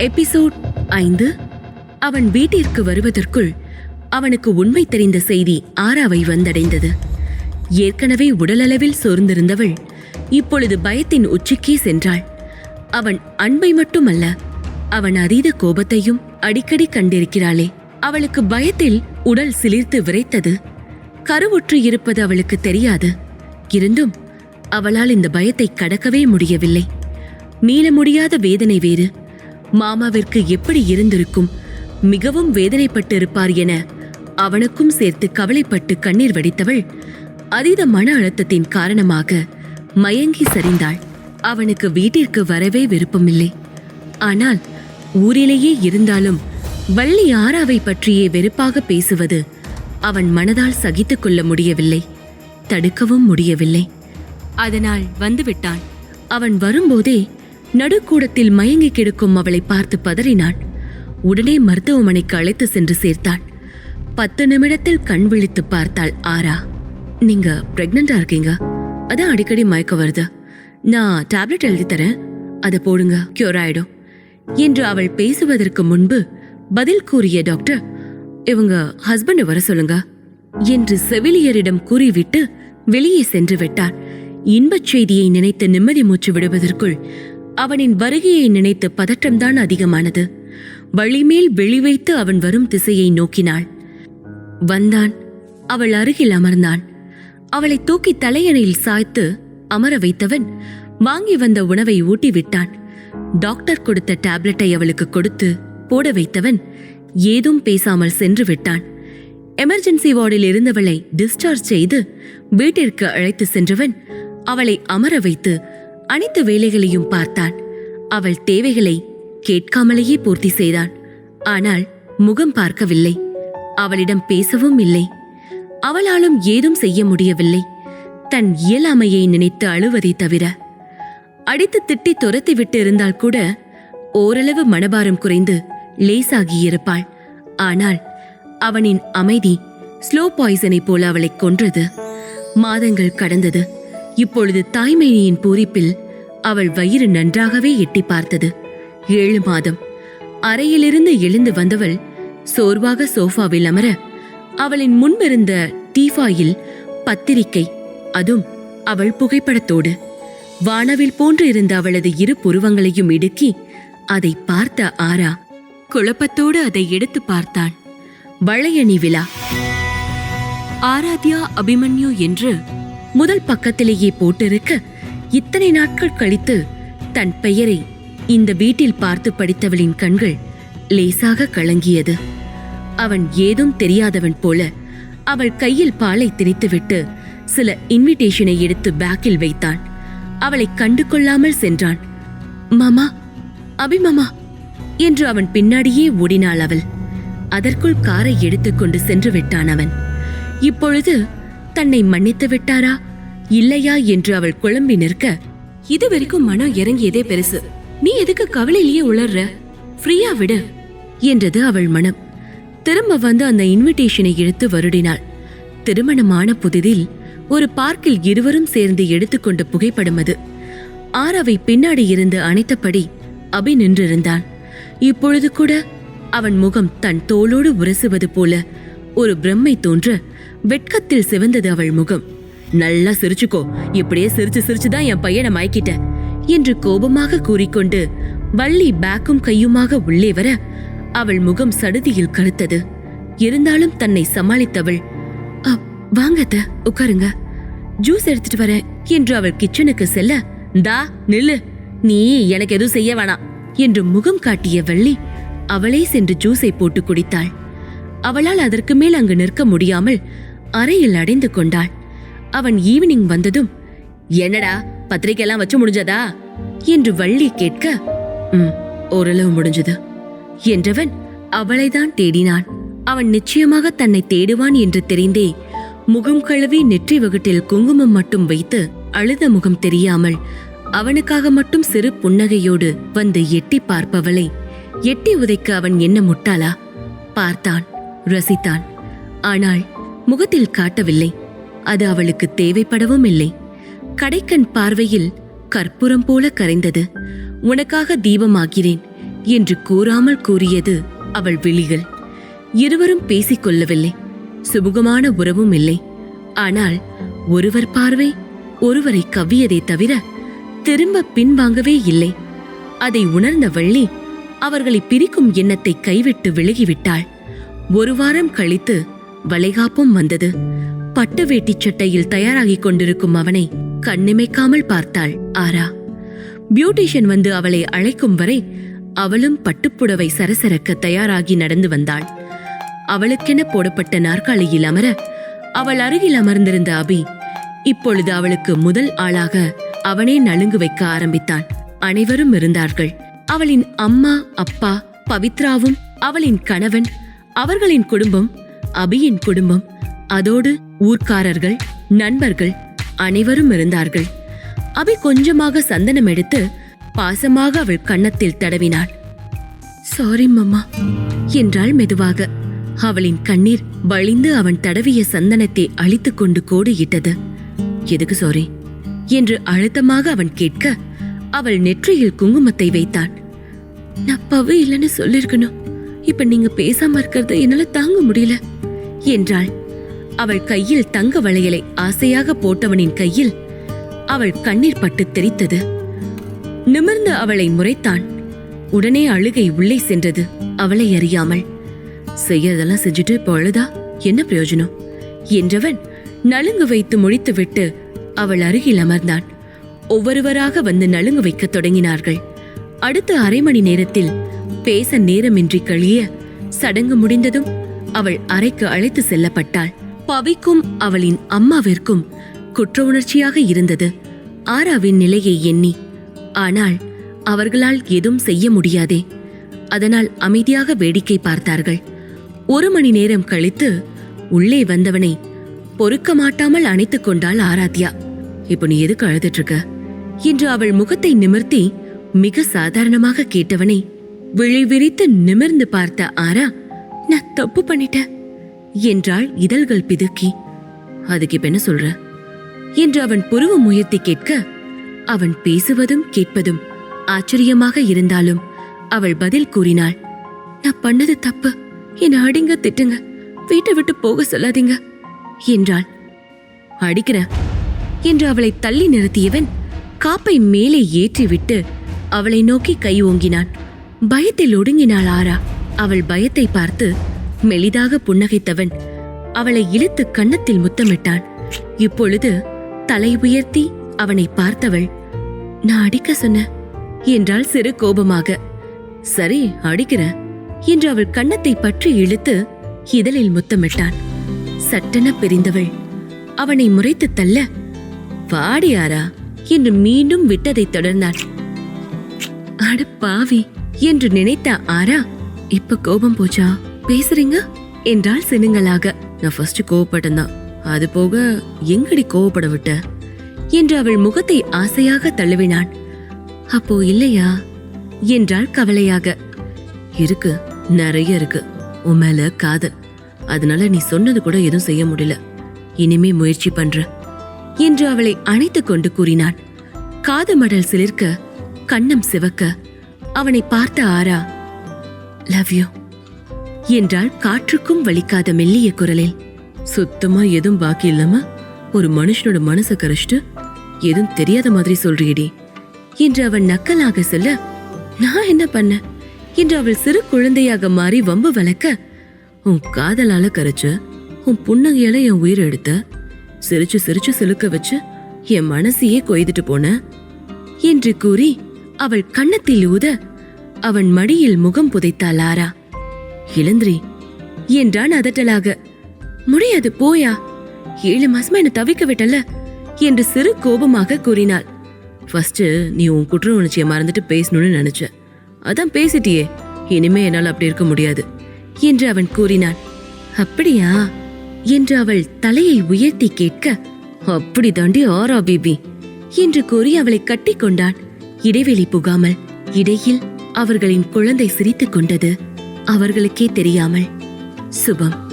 Episode ஐந்து. அவன் வீட்டிற்கு வருவதற்குள் அவனுக்கு உண்மை தெரிந்த செய்தி ஆராவை வந்தடைந்தது. ஏற்கனவே உடலளவில் சோர்ந்திருந்தவள் இப்பொழுது பயத்தின் உச்சிக்கே சென்றாள். அவன் அன்பை மட்டுமல்ல அவன் அதீத கோபத்தையும் அடிக்கடி கண்டிருக்கிறாளே. அவளுக்கு பயத்தில் உடல் சிலிர்த்து விரைத்தது. கருவுற்று இருப்பது அவளுக்கு தெரியாது. இருந்தும் அவளால் இந்த பயத்தை கடக்கவே முடியவில்லை. மீள முடியாத வேதனை வேறு. மாமாவிற்கு எப்படி இருந்திருக்கும்? மிகவும் வேதனைப்பட்டு இருப்பார் என அவனுக்கும் சேர்த்து கவலைப்பட்டு கண்ணீர் வடித்தவள் அதீத மன அழுத்தத்தின் காரணமாக மயங்கி சரிந்தாள். அவனுக்கு வீட்டிற்கு வரவே விருப்பமில்லை. ஆனால் ஊரிலேயே இருந்தாலும் வள்ளி ஆராவை பற்றியே வெறுப்பாக பேசுவது அவன் மனதால் சகித்துக் கொள்ள முடியவில்லை. தடுக்கவும் முடியவில்லை. அதனால் வந்துவிட்டான். அவன் வரும்போதே நடுக்கூடத்தில் மயங்கி கிடக்கும் அவளை பார்த்து பதறினான் உடனே மருத்துவமனைக்கு அழைத்து சென்று சேர்த்தான் பத்து நிமிடத்தில் கண் விழித்து பார்த்தாள் ஆரா. நீங்க பிரெக்னண்டா இருக்கீங்க? அதான் அடிக்கடி மயக்கம் வருது. நான் டேப்லெட் எழுதி தரேன். அதை போடுங்க கியூர் ஆயிடும். என்று அவள் பேசுவதற்கு முன்பு பதில் கூறிய டாக்டர் இவங்க ஹஸ்பண்ட் வர சொல்லுங்க என்று செவிலியரிடம் கூறிவிட்டு வெளியே சென்று விட்டார். இன்பச் செய்தியை நினைத்து நிம்மதி மூச்சு விடுவதற்குள் அவனின் வருகையை நினைத்து பதற்றம்தான் அதிகமானது. வழிமேல் வெளி வைத்து அவன் வரும் திசையை நோக்கினாள். வந்தான். அவள் அருகில் அமர்ந்தான். அவளை தூக்கி தலையணையில் சாய்த்து அமர வைத்தவன் வாங்கி வந்த உணவை ஊட்டி விட்டான் டாக்டர் கொடுத்த டேப்லெட்டை அவளுக்கு கொடுத்து போட வைத்தவன் ஏதும் பேசாமல் சென்று விட்டான். எமர்ஜென்சி வார்டில் இருந்தவளை டிஸ்சார்ஜ் செய்து வீட்டிற்கு அழைத்து சென்றவன் அவளை அமர வைத்து அனைத்து வேலைகளையும் பார்த்தான். அவள் தேவைகளை கேட்காமலேயே பூர்த்தி செய்தான். ஆனால் முகம் பார்க்கவில்லை. அவளிடம் பேசவும் இல்லை. அவளாலும் ஏதும் செய்ய முடியவில்லை. தன் இயலாமையை நினைத்து அழுவதை தவிர. அடித்து திட்டி துரத்தி விட்டு இருந்தால் கூட ஓரளவு மனபாரம் குறைந்து லேசாகியிருப்பாள் ஆனால் அவனின் அமைதி ஸ்லோ பாய்சனை போல அவளைக் கொன்றது. மாதங்கள் கடந்தது. இப்பொழுது தாய்மையின் பூரிப்பில் அவள் வயிறு நன்றாகவே எட்டி பார்த்தது. ஏழு மாதம். அறையிலிருந்து எழுந்து வந்தவள் சோர்வாக சோஃபாவில் அமர அவளின் முன்பிருந்த டீஃபாயில் பத்திரிகை அதுவும் அவள் புகைப்படத்தோடு. வானவில் போன்று இருந்த அவளது இரு புருவங்களையும் இடுக்கி அதை பார்த்த ஆரா குழப்பத்தோடு அதை எடுத்து பார்த்தான். வளையணி விழா. ஆராத்யா அபிமன்யு என்று முதல் பக்கத்திலேயே போட்டிருக்க இத்தனை நாட்கள் கழித்து தன் பெயரை இந்த வீட்டில் பார்த்து படித்தவளின் கண்கள் லேசாக கலங்கியது. அவன் ஏதும் தெரியாதவன் போல அவள் கையில் பாலை திணித்துவிட்டு சில இன்விடேஷனை எடுத்து பேக்கில் வைத்தான். அவளை கண்டு கொள்ளாமல் சென்றான். மாமா அபிமாமா என்று அவன் பின்னாடியே ஓடினாள் அவள். அதற்குள் காரை எடுத்துக்கொண்டு சென்று விட்டான் அவன். இப்பொழுது தன்னை மன்னித்து விட்டாரா? இல்லையா என்று அவள் குழம்பி நிற்க. இது வரைக்கும் மனம் இறங்கியதே பெருசு. நீ எதுக்கு கவலையிலேயே உளர்ற? ஃப்ரீயா விடு. என்றது அவள் மனம். திரும்ப வந்து அந்த இன்விடேஷனை எடுத்து வருடினாள். திருமணமான புதிதில் ஒரு பார்க்கில் இருவரும் சேர்ந்து எடுத்துக்கொண்ட புகைப்படம் அது. ஆராவை பின்னாடி இருந்து அணைத்தபடி அபி நின்றிருந்தான். இப்பொழுது கூட அவன் முகம் தன் தோளோடு உரசுவது போல ஒரு பிரம்மை தோன்ற வெட்கத்தில் சிவந்தது அவள் முகம். நல்லா சிரிச்சுக்கோ. இப்படியே சிரிச்சு சிரிச்சுதான் என் பையனை மயக்கிட்ட என்று கோபமாக கூறிக்கொண்டு வள்ளி பேக்கும் கையுமாக உள்ளே வர அவள் முகம் சடுதியில் கருத்தது இருந்தாலும் தன்னை சமாளித்தவள் வாங்கத்த உட்காருங்க. ஜூஸ் எடுத்துட்டு வரேன் என்று அவள் கிச்சனுக்கு செல்ல தா நில்லு. நீ எனக்கு எதுவும் செய்ய வேணாம் என்று முகம் காட்டிய வள்ளி அவளே சென்று ஜூஸை போட்டு குடித்தாள். அவளால் அதற்கு மேல் அங்கு நிற்க முடியாமல் அறையில் அடைந்து கொண்டாள். அவன் ஈவினிங் வந்ததும் என்னடா பத்திரிக்கையெல்லாம் வச்சு முடிஞ்சதா? என்று வள்ளி கேட்க ம் ஓரளவு முடிஞ்சது என்றவன் அவளைதான் தேடினான். அவன் நிச்சயமாக தன்னை தேடுவான் என்று தெரிந்தே முகம் கழுவி நெற்றி வகுட்டில் குங்குமம் மட்டும் வைத்து அழுத முகம் தெரியாமல் அவனுக்காக மட்டும் சிறு புன்னகையோடு வந்து எட்டி பார்ப்பவளை எட்டி உதைக்க அவன் என்ன முட்டாளா? பார்த்தான் ரசித்தான். ஆனால் முகத்தில் காட்டவில்லை. அது அவளுக்கு தேவைப்படவும் இல்லை. கடைக்கண் பார்வையில் கற்பூரம் போல கரைந்தது. உனக்காக தீபமாகிறேன் என்று கூறாமல் கூறியது அவள் விழிகள். இருவரும் பேசிக் கொள்ளவில்லை. சுமூகமான உறவும் இல்லை. ஆனால் ஒருவர் பார்வை ஒருவரை கவ்வியதை தவிர திரும்ப பின்வாங்கவே இல்லை. அதை உணர்ந்த வள்ளி அவர்களை பிரிக்கும் எண்ணத்தை கைவிட்டு விலகிவிட்டாள். ஒரு வாரம் கழித்து வளைகாப்பும் வந்தது. பட்டு வேட்டி சட்டையில் தயாராகிக் கொண்டிருக்கும் அவனை கண்ணிமைக்காமல் பார்த்தாள் ஆரா. பியூட்டிஷியன் வந்து அவளை அழைக்கும் வரை அவளும் பட்டுப்புடவை சரசரக்க தயாராகி நடந்து வந்தாள். அவளுக்கென போடப்பட்ட நாற்காலியில் அமர அவள் அருகில் அமர்ந்திருந்த அபி இப்பொழுது அவளுக்கு முதல் ஆளாக அவனே நலுங்கு வைக்க ஆரம்பித்தான். அனைவரும் இருந்தார்கள். அவளின் அம்மா அப்பா பவித்ராவும் அவளின் கணவன் அவர்களின் குடும்பம் அபியின் குடும்பம். அதோடு ஊர்க்காரர்கள் நண்பர்கள் அனைவரும் இருந்தார்கள். அபி கொஞ்சமாக சந்தனம் எடுத்து பாசமாக அவள் கன்னத்தில் தடவினாள். சாரி மம்மா என்றாள் மெதுவாக. அவளின் கண்ணீர் வழிந்து அவன் தடவிய சந்தனத்தை அழித்துக் கொண்டு கோடியிட்டது. எதுக்கு சாரி என்று அழுத்தமாக அவன் கேட்க அவள் நெற்றியில் குங்குமத்தை வைத்தான் நான் பவு இல்லைன்னு சொல்லிருக்கணும் இப்ப நீங்க பேசாம இருக்கிறத என்னால தாங்க முடியல. என்றாள். அவள் கையில் தங்க வளையலை ஆசையாக போட்டவனின் கையில் அவள் கண்ணீர் பட்டு தெரித்தது. நிமிர்ந்து அவளை முறைத்தான். உடனே அழுகை உள்ளே சென்றது அவளை அறியாமல். செய்யறதெல்லாம் செஞ்சுட்டு இப்போ அழுதா? என்ன பிரயோஜனம்? என்றவன் நலுங்கு வைத்து முடித்துவிட்டு அவள் அருகில் அமர்ந்தான். ஒவ்வொருவராக வந்து நலுங்கு வைக்கத் தொடங்கினார்கள். அடுத்த அரை மணி நேரத்தில் பேச நேரமின்றி கழிய சடங்கு முடிந்ததும் அவள் அறைக்கு அழைத்து செல்லப்பட்டாள். பவிக்கும் அவளின் அம்மாவிற்கும் குற்ற உணர்ச்சியாக இருந்தது. ஆராவின் நிலையை எண்ணி ஆனால் அவர்களால் எதுவும் செய்ய முடியாதே. அதனால் அமைதியாக வேடிக்கை பார்த்தார்கள். ஒரு மணி நேரம் கழித்து உள்ளே வந்தவனை பொறுக்க மாட்டாமல் அணைத்துக் கொண்டாள் ஆராத்யா. இப்போ நீ எதுக்கு அழுதுட்டு இருக்க? என்று அவள் முகத்தை நிமிர்த்தி மிக சாதாரணமாக கேட்டவனை விழி விரித்து நிமிர்ந்து பார்த்த ஆரா நான் தப்பு பண்ணிட்டேன் என்றாள் இதழ்கள் பிதுக்கி. அதுக்கு இப்ப என்ன சொல்ற? என்று அவன் புருவம் உயர்த்தி கேட்க அவன் பேசுவதும் கேட்பதும் ஆச்சரியமாக இருந்தாலும் அவள் பதில் கூறினாள் நான் பண்ணது தப்பு. என்னை அடிங்க திட்டுங்க. வீட்டை விட்டு போக சொல்லாதீங்க என்றாள். அடிக்கிறேன் என்று அவளை தள்ளி நிறுத்தியவன் காப்பை மேலே ஏற்றிவிட்டு அவளை நோக்கி கை ஓங்கினான். பயத்தில் ஒடுங்கினாள் ஆரா. அவள் பயத்தை பார்த்து மெலிதாக புன்னகைத்தவன். அவளை இழுத்து கன்னத்தில் முத்தமிட்டான். இப்பொழுது தலை உயர்த்தி அவனை பார்த்தவள் நான் அடிக்க சொன்ன என்றாள் சிறு கோபமாக. சரி அடிக்கிறேன் என்று அவள் கன்னத்தை பற்றி இழுத்து இதழில் முத்தமிட்டான். சட்டென பிரிந்தவள். அவனை முறைத்து தள்ள வாடியாரா என்று மீண்டும் விட்டதைத் தொடர்ந்தாள் அட பாவி என்று நினைத்த ஆரா இப்ப கோபம் போச்சா? பேசுறீங்க? என்றாள் சினுங்களாக. நான் ஃபர்ஸ்ட் கோவப்பட்டேன் அது போக எங்கடி கோவப்பட விட்ட? என்று அவள் முகத்தை ஆசையாக தழுவினான் அப்போ இல்லையா? என்றாள் கவலையாக. இருக்கு நிறைய இருக்கு. உன் மேல காதல். அதனால நீ சொன்னது கூட எதுவும் செய்ய முடியல. இனிமே முயற்சி பண்ற. என்று அவளை அணைத்துக் கொண்டு கூறினான் காது மடல் சிலிர்க்க கண்ணம் சிவக்க அவனை பார்த்த ஆரா லவ் யூ என்றாள் காற்றுக்கும் வலிக்காத மெல்லிய குரலில். சுத்தமா எதுவும் பாக்கி இல்லாம ஒரு மனுஷனோட மனசை கரைச்சிட்டு எதுவும் தெரியாத மாதிரி சொல்றியடி என்று அவன் நக்கலாக சொல்ல நான் என்ன பண்ண? என்று அவள் சிறு குழந்தையாக மாறி வம்பு வளர்க்க உன் காதலால கரைச்ச உன் புன்னகையால என் உயிரை எடுத்த சிரிச்சு சிரிச்சு சிலுக்க வச்சு என் மனசையே கொய்துட்டு போன என்று கூறி அவள் கன்னத்தில் ஊத அவன் மடியில் முகம் புதைத்தாள் ஆரா இளந்திரி என்றான் அதட்டலாக? முடியாது போயா? ஏழு மாசமா என்ன தவிக்க விட்டல என்று சிறு கோபமாக கூறினாள். ஃபர்ஸ்ட் நீ உன் குற்ற உணர்ச்சியை மறந்துட்டு பேசணும்னு நினைச்ச. அதான் பேசிட்டியே. இனிமே என்னால் அப்படி இருக்க முடியாது என்று அவன் கூறினான். அப்படியா? என்று அவள் தலையை உயர்த்தி கேட்க அப்படி தாண்டி ஆரா பிபி என்று கூறி அவளை கட்டி கொண்டான். இடைவெளி புகாமல் இடையில் அவர்களின் குழந்தை சிரித்துக் கொண்டது அவர்களுக்கே தெரியாமல். சுபம்.